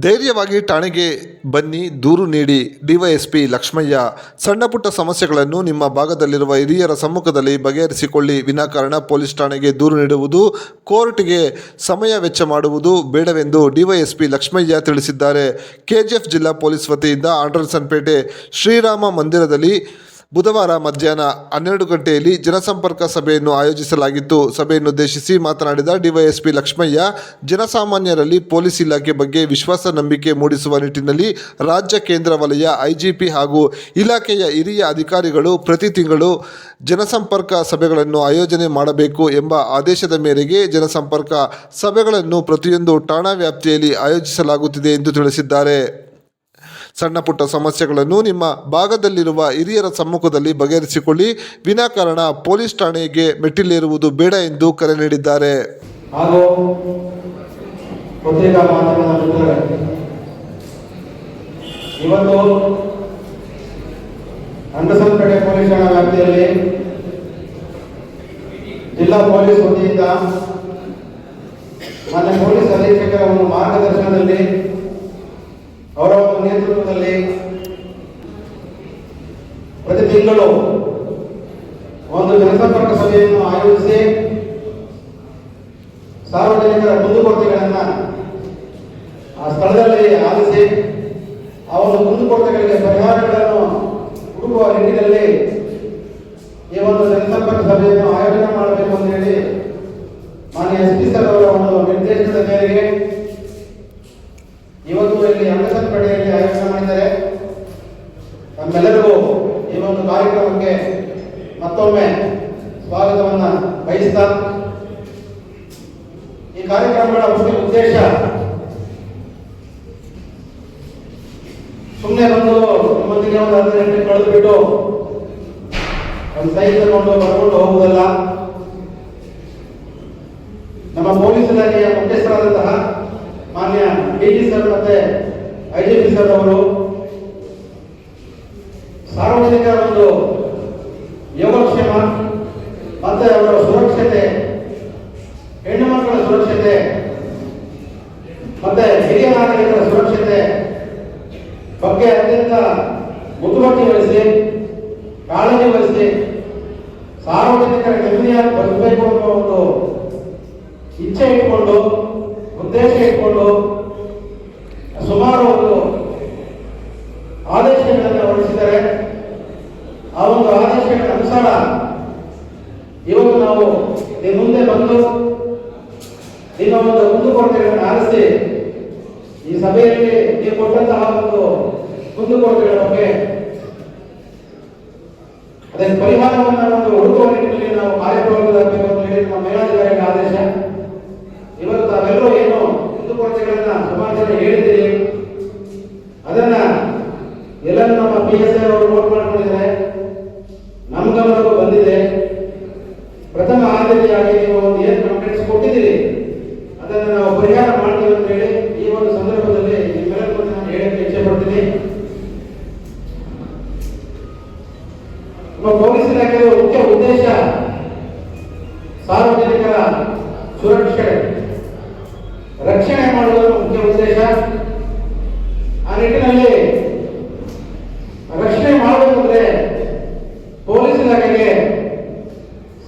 ಧೈರ್ಯವಾಗಿ ಠಾಣೆಗೆ ಬನ್ನಿ, ದೂರು ನೀಡಿ. ಡಿವೈಎಸ್ಪಿ ಲಕ್ಷ್ಮಯ್ಯ, ಸಣ್ಣ ಪುಟ್ಟ ಸಮಸ್ಯೆಗಳನ್ನು ನಿಮ್ಮ ಭಾಗದಲ್ಲಿರುವ ಹಿರಿಯರ ಸಮ್ಮುಖದಲ್ಲಿ ಬಗೆಹರಿಸಿಕೊಳ್ಳಿ. ವಿನಾಕಾರಣ ಪೊಲೀಸ್ ಠಾಣೆಗೆ ದೂರು ನೀಡುವುದು, ಕೋರ್ಟ್ಗೆ ಸಮಯ ವೆಚ್ಚ ಮಾಡುವುದು ಬೇಡವೆಂದು ಡಿವೈಎಸ್ಪಿ ಲಕ್ಷ್ಮಯ್ಯ ತಿಳಿಸಿದ್ದಾರೆ. ಕೆಜಿಎಫ್ ಜಿಲ್ಲಾ ಪೊಲೀಸ್ ವತಿಯಿಂದ ಆಂಡ್ರಸನ್ಪೇಟೆ ಶ್ರೀರಾಮ ಮಂದಿರದಲ್ಲಿ ಬುಧವಾರ ಮಧ್ಯಾಹ್ನ ಹನ್ನೆರಡು ಗಂಟೆಯಲ್ಲಿ ಜನಸಂಪರ್ಕ ಸಭೆಯನ್ನು ಆಯೋಜಿಸಲಾಗಿತ್ತು. ಸಭೆಯನ್ನುದ್ದೇಶಿಸಿ ಮಾತನಾಡಿದ ಡಿವೈಎಸ್ಪಿ ಲಕ್ಷ್ಮಯ್ಯ, ಜನಸಾಮಾನ್ಯರಲ್ಲಿ ಪೊಲೀಸ್ ಇಲಾಖೆ ಬಗ್ಗೆ ವಿಶ್ವಾಸ, ನಂಬಿಕೆ ಮೂಡಿಸುವ ನಿಟ್ಟಿನಲ್ಲಿ ರಾಜ್ಯ, ಕೇಂದ್ರ ವಲಯ, ಐಜಿಪಿ ಹಾಗೂ ಇಲಾಖೆಯ ಹಿರಿಯ ಅಧಿಕಾರಿಗಳು ಪ್ರತಿ ತಿಂಗಳು ಜನಸಂಪರ್ಕ ಸಭೆಗಳನ್ನು ಆಯೋಜನೆ ಮಾಡಬೇಕು ಎಂಬ ಆದೇಶದ ಮೇರೆಗೆ ಜನಸಂಪರ್ಕ ಸಭೆಗಳನ್ನು ಪ್ರತಿಯೊಂದು ಠಾಣಾ ವ್ಯಾಪ್ತಿಯಲ್ಲಿ ಆಯೋಜಿಸಲಾಗುತ್ತಿದೆ ಎಂದು ತಿಳಿಸಿದ್ದಾರೆ. ಸಣ್ಣ ಪುಟ್ಟ ಸಮಸ್ಯೆಗಳನ್ನು ನಿಮ್ಮ ಭಾಗದಲ್ಲಿರುವ ಹಿರಿಯರ ಸಮ್ಮುಖದಲ್ಲಿ ಬಗೆಹರಿಸಿಕೊಳ್ಳಿ. ವಿನಾಕಾರಣ ಪೊಲೀಸ್ ಠಾಣೆಗೆ ಮೆಟ್ಟಿಲೇರುವುದು ಬೇಡ ಎಂದು ಕರೆ ನೀಡಿದ್ದಾರೆ. ಇವತ್ತು ಜಿಲ್ಲಾ ಪೊಲೀಸ್ ವತಿಯಿಂದ ಮಾನ್ಯ ಪೊಲೀಸ್ ಅಧೀಕ್ಷಕರ ಒಂದು ಮಾರ್ಗದರ್ಶನದಲ್ಲಿ ಅವರ ಒಂದು ನೇತೃತ್ವದಲ್ಲಿ ಪ್ರತಿ ತಿಂಗಳು ಒಂದು ಜನಸಂಪರ್ಕ ಸಭೆಯನ್ನು ಆಯೋಜಿಸಿ ಸಾರ್ವಜನಿಕರ ಕುಂದುಕೊರತೆಗಳನ್ನು ಆ ಸ್ಥಳದಲ್ಲಿ ಆಲಿಸಿ ಆ ಒಂದು ಕುಂದುಕೊರತೆಗಳಿಗೆ ಪರಿಹಾರಗಳನ್ನು ಹುಡುಕುವ ನಿಟ್ಟಿನಲ್ಲಿ ಈ ಒಂದು ಜನಸಂಪರ್ಕ ಸಭೆಯನ್ನು ಆಯೋಜನೆ ಮಾಡಬೇಕು ಅಂತ ಹೇಳಿ ಮಾನ್ಯ ಎಸ್ ಸರ್ ಅವರ ಒಂದು ನಿರ್ದೇಶನದ ಮೇರೆಗೆ ಇವತ್ತು ಇಲ್ಲಿ ಅಂಗಸಂಪೇಟೆಯಲ್ಲಿ ಆಯೋಜನೆ ಮಾಡಿದ್ದಾರೆ ನಮ್ಮೆಲ್ಲರಿಗೂ ಈ ಒಂದು ಕಾರ್ಯಕ್ರಮಕ್ಕೆ ಮತ್ತೊಮ್ಮೆ ಸ್ವಾಗತವನ್ನ ಬಯಸ್ತಾ ಈ ಕಾರ್ಯಕ್ರಮಗಳ ಮುಖ್ಯ ಉದ್ದೇಶ ಸುಮ್ಮನೆ ಬಂದು ನಿಮ್ಮೊಂದಿಗೆ ಒಂದು ಹತ್ತು ಗಂಟೆ ಕಳೆದು ಬಿಟ್ಟು ಒಂದು ಸೈಕಲ್ ತಗೊಂಡು ಬರ್ಕೊಂಡು ಹೋಗುವುದಲ್ಲ, ನಮ್ಮ ಪೊಲೀಸ್ ಇಲಾಖೆಯ ಮುಖ್ಯಸ್ಥರಾದಂತಹ ಮಾನ್ಯ ಡಿ ಜಿ ಸರ್ ಮತ್ತೆ ಐ ಸರ್ ಅವರು ಸಾರ್ವಜನಿಕರ ಒಂದು ಯೋಗಕ್ಷೇಮ ಮತ್ತೆ ಅವರ ಸುರಕ್ಷತೆ, ಹೆಣ್ಣು ಮಕ್ಕಳ ಸುರಕ್ಷತೆ, ಮತ್ತೆ ಹಿರಿಯ ನಾಗರಿಕರ ಸುರಕ್ಷತೆ ಬಗ್ಗೆ ಅತ್ಯಂತ ಮುತುವರ್ಜಿ ವಹಿಸಿ ಕಾಳಜಿ ವಹಿಸಿ ಸಾರ್ವಜನಿಕರ ನೆಮ್ಮದಿಯಾಗಿ ಬದುಕಬೇಕು ಅನ್ನುವ ಒಂದು ಇಚ್ಛೆ ಇಟ್ಕೊಂಡು, ಉದ್ದೇಶ ಇಟ್ಕೊಂಡು ಸುಮಾರು ಒಂದು ಆದೇಶಗಳನ್ನು ಹೊರಡಿಸಿದ್ದಾರೆ ಆ ಒಂದು ಆದೇಶಗಳ ಅನುಸಾರ ಇವತ್ತು ನಾವು ನಿಮ್ಮ ಮುಂದೆ ಬಂದು ನಿಮ್ಮ ಒಂದು ಕುಂದುಕೊರತೆಗಳನ್ನು ಆರಿಸಿ ಈ ಸಭೆಯಲ್ಲಿ ನೀವು ಕೊಟ್ಟಂತಹ ಒಂದು ಕುಂದುಕೊರತೆಗಳ ಬಗ್ಗೆ ಅದಕ್ಕೆ ಪರಿಹಾರವನ್ನು ಒಂದು ಹುಡುಕುವ ನಿಟ್ಟಿನಲ್ಲಿ ನಾವು ಕಾರ್ಯಪ್ರವೃತ್ತರಾಗಬೇಕು ಅಂತ ಹೇಳಿ ನಮ್ಮ ಮೇಲಾಧಿಕಾರಿಗಳ ಆದೇಶ. ಇವತ್ತು ತಾವೆಲ್ಲರೂ ಏನು ಕುಂದುಕೊರತೆಗಳನ್ನ ಸಮಾಜದಲ್ಲಿ ಹೇಳಿದ್ದೀರಿ, ಅದನ್ನ ಎಲ್ಲರೂ ನಮ್ಮ ಪಿ ಎಸ್ ಐ ಅವರು ನೋಟ್ ಮಾಡ್ಕೊಂಡಿದ್ದಾರೆ. ನಮ್ಮ ಗಮನಕ್ಕೂ ಬಂದಿದೆ. ಪ್ರಥಮ ಆದ್ಯತೆಯಾಗಿ ನೀವು ಒಂದು ಏನು ಕಂಪ್ಲೇಂಟ್ಸ್ ಕೊಟ್ಟಿದ್ದೀರಿ? ಸಾರ್ವಜನಿಕರ ಸುರಕ್ಷೆ. ರಕ್ಷಣೆ ಮಾಡುವುದು ಮುಖ್ಯ ಉದ್ದೇಶ. ಆ ನಿಟ್ಟಿನಲ್ಲಿ ರಕ್ಷಣೆ ಮಾಡಬೇಕಂದ್ರೆ ಪೊಲೀಸ್ ಇಲಾಖೆಗೆ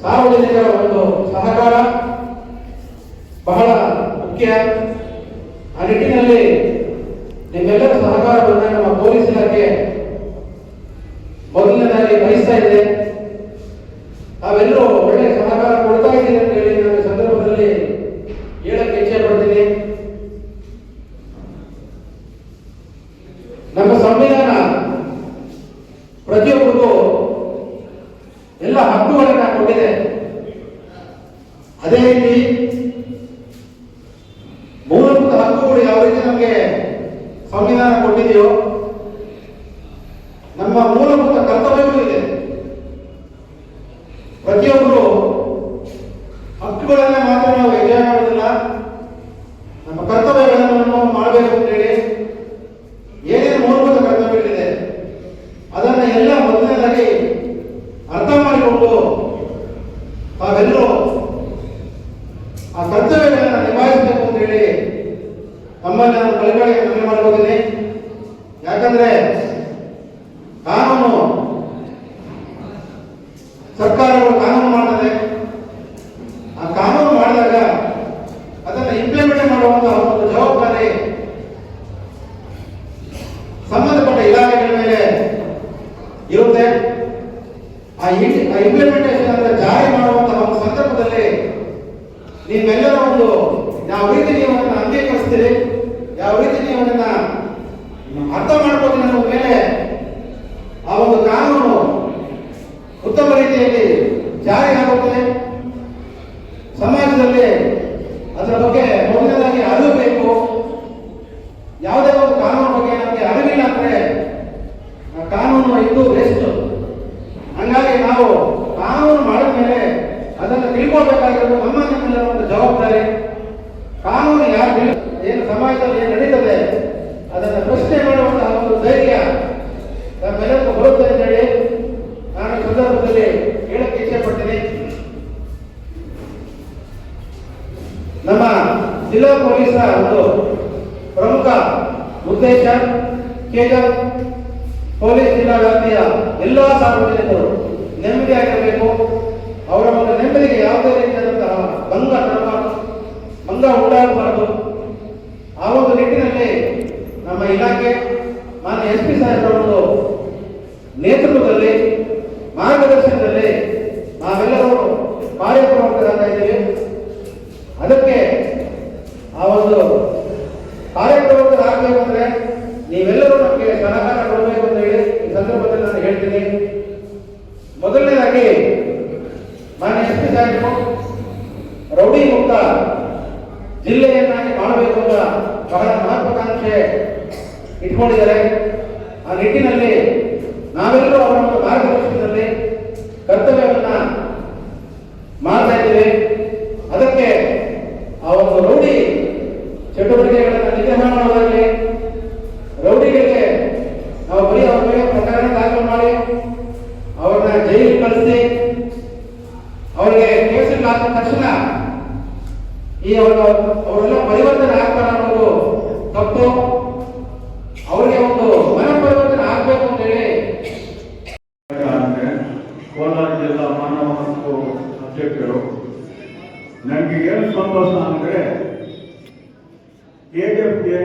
ಸಾರ್ವಜನಿಕರ ಒಂದು ಸಹಕಾರ ಬಹಳ ಮುಖ್ಯ. ಆ ನಿಟ್ಟಿನಲ್ಲಿ ನಿಮ್ಮೆಲ್ಲರ ಸಹಕಾರವನ್ನು ನಮ್ಮ ಪೊಲೀಸ್ ಇಲಾಖೆ ಮೊದಲನೇದಾಗಿ ಬಯಸ್ತಾ ಇದೆ ತಾವೆಲ್ಲರೂ ಒಳ್ಳೆ ಸಹಕಾರ ಕೊಡ್ತಾ ಇದ್ದೀರಿ ಅಂತ ಹೇಳಿ ನಾನು ಈ ಸಂದರ್ಭದಲ್ಲಿ ಹೇಳಕ್ಕೆ ಇಚ್ಛೆ ಪಡ್ತೀನಿ ನಮ್ಮ ಸಂವಿಧಾನ ಎಲ್ಲ ಹಕ್ಕುಗಳನ್ನ ಕೊಟ್ಟಿದೆ. ಅದೇ ರೀತಿ ಮೂಲಭೂತ ಹಕ್ಕುಗಳು ಯಾವ ರೀತಿ ನಮಗೆ ಸಂವಿಧಾನ ಕೊಟ್ಟಿದೆಯೋ, ನಮ್ಮ ಮೂಲಭೂತ ಕರ್ತವ್ಯಗಳು ಇದೆ. ಪ್ರತಿಯೊಬ್ಬರು ಹಕ್ಕುಗಳನ್ನ ಮಾತ್ರ ನಾವು ಎಂಜಾಯ್ ಮಾಡೋದಿಲ್ಲ ನಮ್ಮ ಕರ್ತವ್ಯಗಳನ್ನು ನಾವು ಮಾಡಬೇಕು ಅಂತ ಹೇಳಿ ಏನೇನು ಮೂಲಭೂತ ಕರ್ತವ್ಯಗಳಿದೆ ಅದನ್ನ ಎಲ್ಲ ಮೊದಲನೇದಾಗಿ ಅರ್ಥ ಮಾಡಿಕೊಂಡು ತಾವೆಲ್ಲರೂ ಕಳಕಳಿಯನ್ನು ವಿನಂತಿ ಮಾಡ್ಕೋತೀನಿ. ಯಾಕಂದ್ರೆ ಕಾನೂನು ಸರ್ಕಾರಗಳು ಕಾನೂನು ಮಾಡ್ತದೆ. ಆ ಕಾನೂನು ಮಾಡಿದಾಗ ಅದನ್ನು ಇಂಪ್ಲಿಮೆಂಟ್ ಮಾಡುವಂತಹ ಒಂದು ಜವಾಬ್ದಾರಿ ಸಂಬಂಧಪಟ್ಟ ಇಲಾಖೆಗಳ ಮೇಲೆ ಇರುತ್ತೆ. ಆ ಇಂಪ್ಲಿಮೆಂಟೇಷನ್ ಅಂದ್ರೆ ಜಾರಿ ಮಾಡುವಂತಹ ಒಂದು ಸಂದರ್ಭದಲ್ಲಿ ನೀವೆಲ್ಲರ ಒಂದು ಯಾವ ರೀತಿ ನೀವು ಅಂಗೀಕರಿಸ್ತೀರಿ? ಯಾವ ರೀತಿ ನೀವು ಅದನ್ನ ಅರ್ಥ ಅನ್ನೋ ಮೇಲೆ ಆ ಒಂದು ಕಾನೂನು ಉತ್ತಮ ರೀತಿಯಲ್ಲಿ ಜಾರಿ ಆಗುತ್ತದೆ ಸಮಾಜದಲ್ಲಿ ಅದರ ಬಗ್ಗೆ ಮೊದಲನೇದಾಗಿ ಅರಿವು ಬೇಕು ಯಾವುದೇ ಒಂದು ಕಾನೂನು ಬಗ್ಗೆ ನಮಗೆ ಅರಿವಿಲ್ಲ ಅಂದ್ರೆ ಆ ಕಾನೂನು ಇದು ವೇಸ್ಟ್ ಹಂಗಾಗಿ ನಾವು ಕಾನೂನು ಮಾಡಿದ ಮೇಲೆ ಅದನ್ನು ತಿಳ್ಕೊಳ್ಬೇಕಾಗಿರೋದು ನಮ್ಮ ನಮ್ಮೆಲ್ಲರ ಒಂದು ಜವಾಬ್ದಾರಿ ಕಾನೂನು ಯಾರು ತಿಳ್- ಏನು ಸಮಾಜದಲ್ಲಿ ಏನು ನಡೀತದೆ ಅದನ್ನು ಪ್ರಶ್ನೆ ಮಾಡುವಂತಹ ಒಂದು ಧೈರ್ಯ ನಮ್ಮೆಲ್ಲರಿಗೂ ಬರುತ್ತೆ ಅಂತ ಹೇಳಿ ನಾನು ಈ ಸಂದರ್ಭದಲ್ಲಿ ಹೇಳಕ್ಕೆ ಇಚ್ಛೆ ಪಡ್ತೀನಿ ನಮ್ಮ ಜಿಲ್ಲಾ ಪೊಲೀಸರ ಒಂದು ಪ್ರಮುಖ ಉದ್ದೇಶ ಕೇವಲ ಪೊಲೀಸ್ ಜಿಲ್ಲಾ ವ್ಯಾಪ್ತಿಯ ಎಲ್ಲ ಸಾರ್ವಜನಿಕರು ನೆಮ್ಮದಿಯಾಗಿರಬೇಕು ಅವರ ಒಂದು ನೆಮ್ಮದಿಗೆ ಯಾವುದೇ ರೀತಿಯಾದಂತಹ ಭಂಗ ತರಬಾರದು. ಭಂಗ ಉಂಟಾಗಬಾರದು. ಆ ಒಂದು ನಿಟ್ಟಿನಲ್ಲಿ ನಮ್ಮ ಇಲಾಖೆ, ಮಾನ್ಯ ಎಸ್ ಪಿ ಸಾಹೇಬ್ರವರ ನೇತೃತ್ವದಲ್ಲಿ ಮಾರ್ಗದರ್ಶನದಲ್ಲಿ ನಾವೆಲ್ಲರೂ ಕಾರ್ಯಕ್ರಮಗಳಾಗ್ತಾ ಇದ್ದೀವಿ ಅದಕ್ಕೆ ಆ ಒಂದು ಕಾರ್ಯಕ್ರಮದಲ್ಲಿ ಆಗ್ಬೇಕಂದ್ರೆ ನೀವೆಲ್ಲರೂ ನಮಗೆ ಸಹಕಾರ ಕೊಡಬೇಕು ಅಂತ ಹೇಳಿ ಈ ಸಂದರ್ಭದಲ್ಲಿ ನಾನು ಹೇಳ್ತೀನಿ ಮೊದಲನೇದಾಗಿ ಮಾನ್ಯ ಎಸ್ ಪಿ ಸಾಹೇಬರು ರೌಡಿ ಮುಕ್ತ ಜಿಲ್ಲೆಯನ್ನಾಗಿ ಮಾಡಬೇಕು ಅಂತ ಬಹಳ ಮಹತ್ವಾಕಾಂಕ್ಷೆ ಇಟ್ಕೊಂಡಿದ್ದಾರೆ. ಆ ನಿಟ್ಟಿನಲ್ಲಿ ನಾವೆಲ್ಲರೂ ಅವರ ಒಂದು ಮಾರ್ಗದರ್ಶನದಲ್ಲಿ ಕರ್ತವ್ಯವನ್ನ ಮಾಡ್ತಾ ಇದ್ದೀವಿ. ಅದಕ್ಕೆ ಆ ಒಂದು ರೌಡಿ ಚಟುವಟಿಕೆಗಳನ್ನು ನಿಗ್ರಹ ಮಾಡೋದಾಗಲಿ ರೌಡಿಗಳಿಗೆ ನಾವು ಬರೀ ಅವ್ರ ಮೇಲೆ ಪ್ರಕರಣ ದಾಖಲು ಮಾಡಿ, ಅವ್ರನ್ನ ಜೈಲಿಗೆ ಕಳಿಸಿ, ಅವರಿಗೆ ಕೇಸಲ್ಲಿ ಹಾಕಿದ ತಕ್ಷಣ ಈ ಅವರು ಅವರೆಲ್ಲ ಪರಿವರ್ತನೆ ಆಗ್ತಾರೆ ಅನ್ನೋದು ಅವರಿಗೆ ಒಂದು ಮನಪರಿವರ್ತನೆ ಆಗಬೇಕು ಅಂತ ಹೇಳಿ. ಕೋಲಾರ ಜಿಲ್ಲಾ ಮಾನವ ಹಕ್ಕು ಅಧ್ಯಕ್ಷರು ನನಗೆ ಏನು ಸಂತೋಷ ಅಂದ್ರೆ ಕೆಜಿಎಫ್ಗೆ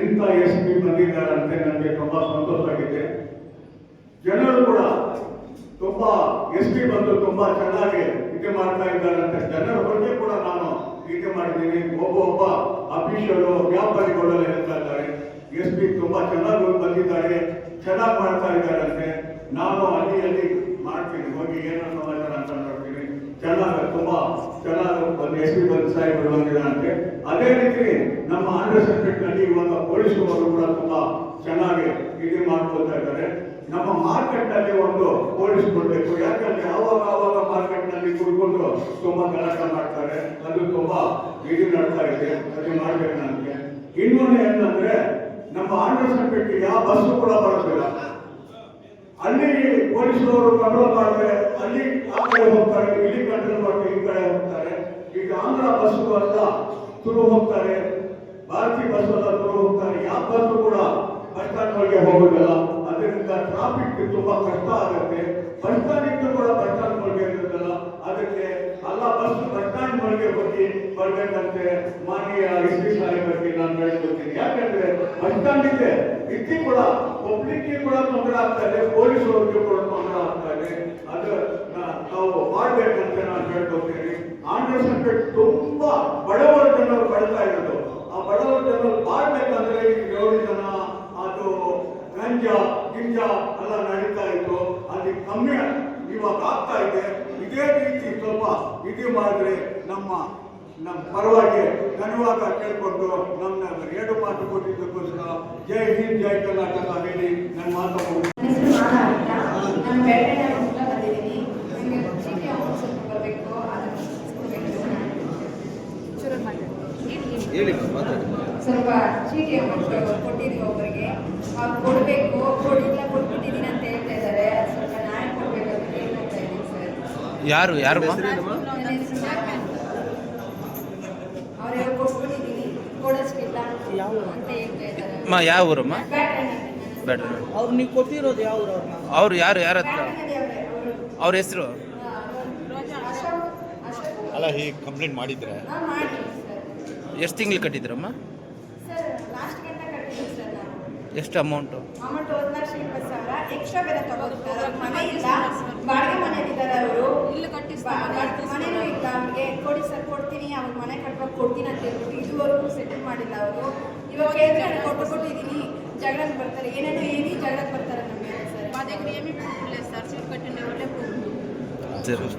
ಇಂಥ ಎಸ್ ಪಿ ಬಂದಿದ್ದಾರಂತೆ ನನಗೆ ತುಂಬಾ ಸಂತೋಷ ಆಗಿದೆ. ಜನರು ಕೂಡ ತುಂಬ ಎಸ್ ಪಿ ಬಂದು ತುಂಬಾ ಚೆನ್ನಾಗಿ ಇದು ಮಾಡ್ತಾ ಇದ್ದಾರಂತೆ. ಜನರ ಬಗ್ಗೆ ಕೂಡ ನಾನು ಇದು ಮಾಡಿದ್ದೀನಿ. ಒಬ್ಬ ಅಫೀಷಿಯಲು ವ್ಯಾಪಾರಿಗಳೆಲ್ಲ ಹೇಳ್ತಾ ಇದ್ದಾರೆ ಎಸ್ ಪಿ ತುಂಬಾ ಚೆನ್ನಾಗಿ ಚೆನ್ನಾಗಿ ಮಾಡ್ತಾ ಇದ್ದಾರಂತೆ. ನಾನು ಅಲ್ಲಿ ಅಲ್ಲಿ ಮಾಡ್ತೀನಿ ಹೋಗಿ ಏನೋ ಸಮಾಚಾರ ಅಂತ ನೋಡ್ತೀನಿ ಚೆನ್ನಾಗಿ ತುಂಬಾ ಚೆನ್ನಾಗಿ ಒಂದು ಎಸ್ ಪಿ ಬಂದು ಸಾಹೇಬರು ಬಂದಿದ್ದಾರಂತೆ. ಅದೇ ರೀತಿ ನಮ್ಮ ಆಂಧ್ರ ನಲ್ಲಿ ಇವಾಗ ಪೊಲೀಸರು ಕೂಡ ತುಂಬಾ ಚೆನ್ನಾಗಿ ಇದು ಮಾಡ್ಕೊಳ್ತಾ ಇದ್ದಾರೆ. ನಮ್ಮ ಮಾರ್ಕೆಟ್ನಲ್ಲಿ ಒಂದು ಪೊಲೀಸ್ ಕೊಡ್ಬೇಕು. ಯಾಕಂದ್ರೆ ಆವಾಗ ಆವಾಗ ಮಾರ್ಕೆಟ್ನಲ್ಲಿ ಕುಡ್ಕೊಂಡು ತುಂಬಾ ಗಲಾಟೆ ಮಾಡ್ತಾರೆ. ಅದು ತುಂಬಾ ಇದು ನಡ್ತಾ ಇದೆ. ಅದು ಮಾಡ್ಬೇಕು ನನಗೆ ಇನ್ನೊಂದು ಏನಂದ್ರೆ ನಮ್ಮ ಆಂಧ್ರ ಸರ್ಕಟ್ಗೆ ಯಾವ ಬಸ್ಸು ಕೂಡ ಬರೋದಿಲ್ಲ ಅಲ್ಲಿ ಪೊಲೀಸರು ಕಂಟ್ರೋಲ್ ಮಾಡ್ತಾರೆ, ಅಲ್ಲಿ ಆ ಕಡೆ ಹೋಗ್ತಾರೆ, ಇಲ್ಲಿ ಕಂಟ್ರೋಲ್ ಮಾಡಿ ಈ ಕಡೆ ಹೋಗ್ತಾರೆ. ಈಗ ಆಂಧ್ರ ಬಸ್ ಅಂತ ತುರು ಹೋಗ್ತಾರೆ. ಭಾರತೀಯ ಬಸ್ ಅಲ್ಲ ತುರು ಹೋಗ್ತಾರೆ. ಯಾವ ಬಸ್ ಕೂಡ ಬಸ್ ಸ್ಟ್ಯಾಂಡ್ ಒಳಗೆ ಹೋಗೋದಿಲ್ಲ ಅದರಿಂದ ಟ್ರಾಫಿಕ್ ತುಂಬಾ ಕಷ್ಟ ಆಗುತ್ತೆ. ಬಸ್ ಸ್ಟ್ಯಾಂಡ್ ಕೂಡ ಬಸ್ ಸ್ಟ್ಯಾಂಡ್ ಇರೋದಿಲ್ಲ ಅದಕ್ಕೆ ಎಲ್ಲ ಬಸ್ ಬಸ್ ಬಗ್ಗೆ ಬರ್ಬೇಕಂತೆ, ಮಾನ್ಯ ಎಸ್ ಸಾಹೇಬರಿಗೆ ನಾನು ಹೇಳ್ಕೊಡ್ತೀನಿ. ಯಾಕಂದ್ರೆ ಬಸ್ ಸ್ಟ್ಯಾಂಡ್ ಇದೆ ಇದಕ್ಕೆ ಕೂಡ ಪಬ್ಲಿಕ್ ಕೂಡ ತೊಂದರೆ ಆಗ್ತಾ ಇದೆ ಪೊಲೀಸ್ ಅವ್ರಿಗೆ ಕೂಡ ತೊಂದರೆ ಆಗ್ತಾ ಇದೆ. ಅದು ನಾವು ಮಾಡ್ಬೇಕಂತ ನಾನು ಹೇಳ್ಕೊತೀನಿ ಆಂಧ್ರ ಸರ್ಕಾರ ತುಂಬಾ ಬಡವರ ಜನರು ಬಡ್ತಾ ಇರೋದು. ಆ ಬಡವರ ಜನರು ಮಾಡ್ಬೇಕಂದ್ರೆ ಗೌರಿ ಜನ ಅದು ಗಂಜ, ಗಿಂಜ ಎಲ್ಲ ನಡೀತಾ ಇತ್ತು. ಅಲ್ಲಿ ಕಮ್ಮಿ ಇವಾಗ ಆಗ್ತಾ ಇದೆ. ಇದೇ ರೀತಿ ಸ್ವಲ್ಪ ಇದು ಮಾಡಿದ್ರೆ ನಮ್ಮ ನಮ್ಮ ಪರವಾಗಿ ಧನ್ಯವಾದ ಕೇಳ್ಕೊಂಡು ನಮ್ಮ ಎರಡು ಮಾತು ಕೊಟ್ಟಿದ್ದಕ್ಕೋಸ್ಕರ ಜೈ ಹಿಂದ್ ಜೈ ಕರ್ನಾಟಕ ಹೇಳಿ ನನ್ನ ಮಾತು ಮುಗಿಸ್ತೇನೆ. ನನ್ನ ಹೆಸರು ಮಾಲಾ ಅಂತ ನಾನು ಬೆಳಗ್ಗೆ ಅಂತ ಬಂದಿದ್ದೀನಿ ನನಗೆ ಚೀಟಿ ಅಮೌಂಟ್ ಸ್ವಲ್ಪ ಬರಬೇಕು ಅದನ್ನು ಸ್ವಲ್ಪ ಚೀಟಿ ಅಮೌಂಟ್ ಕೊಟ್ಟಿದ್ದೀವಿ ಒಬ್ಬರಿಗೆ. ಅವ್ರು ಕೊಡಬೇಕು ಕೊಡಿಲ್ಲ ಕೊಟ್ಬಿಟ್ಟಿದ್ದೀನಿ ಅಂತ ಹೇಳ್ತಾ ಇದ್ದಾರೆ. ಸ್ವಲ್ಪ ನ್ಯಾಯ ಕೊಡಬೇಕು ಅಂತ ಇದ್ದೀನಿ ಸರ್. ಯಾರು ಯಾರು ನನ್ನ ಹೆಸರು ನಾಗಮ್ಮ ಅಂತ. ಅವ್ರು ಹೇಳಿ ಕೊಟ್ಬಿಟ್ಟಿದ್ದೀನಿ ಕೊಡೋಷ್ಟಿಲ್ಲ ಅಂತ ಹೇಳ್ತಾ ಇದ್ದಾರೆ ಅಮ್ಮ ಯಾವ ಊರಮ್ಮ ಬೇಡ್ರಿ ಅವ್ರು ನೀವು ಕೊಟ್ಟಿರೋದು ಯಾವ ಊರು ಅವ್ರು ಯಾರು ಯಾರ ಹತ್ರ? ಅವ್ರ ಹೆಸರು? ಅಲ್ಲ ಹೀಗೆ ಕಂಪ್ಲೇಂಟ್ ಮಾಡಿದ್ರೆ? ಎಷ್ಟು ತಿಂಗಳು ಕಟ್ಟಿದ್ರಮ್ಮ ಸರ್ ಲಾಸ್ಟ್ ಗಂಟ ಕಟ್ಟಿದ್ವಿ ಸರ್ ಎಷ್ಟು ಅಮೌಂಟು ಅಮೌಂಟ್ ಒಂದು ಲಕ್ಷ ಇಪ್ಪತ್ತು ಸಾವಿರ ಎಕ್ಸ್ಟ್ರಾ ಬೇರೆ ತಗೋತಾರೆ ಅವ್ರ ಮನೆ ಇಲ್ಲ ಬಾಡಿಗೆ ಮನೆಯಲ್ಲಿದ್ದಾರೆ ಅವರು ಇಲ್ಲಿ ಕಟ್ಟಿಸ್ ಮನೇನೂ ಇಲ್ಲ ಅವ್ರಿಗೆ ಕೊಡಿ ಸರ್ ಕೊಡ್ತೀನಿ ಅವ್ರ ಮನೆ ಕಟ್ಬೇಕು ಕೊಡ್ತೀನಿ ಅಂತ ಹೇಳ್ಬಿಟ್ಟು ಇದುವರೆಗೂ ಸೆಟಲ್ ಮಾಡಿಲ್ಲ ಅವರು. ಇವಾಗ ಕೇಳಿದ್ರೆ ಕೊಟ್ಟು ಕೊಟ್ಟಿದ್ದೀನಿ ಜಗಳಕ್ಕೆ ಬರ್ತಾರೆ ಏನೇನೋ ಹೇಳಿ ಜಗಳಕ್ಕೆ ಬರ್ತಾರೆ ನಮ್ಮ ಮೇಲೆ ಸರ್ మా దగ్గర ఏమీ ప్రూఫ్ లేదు సార్ సీట్ కట్టిన వాళ్ళే ప్రూఫ్ ಸರಿ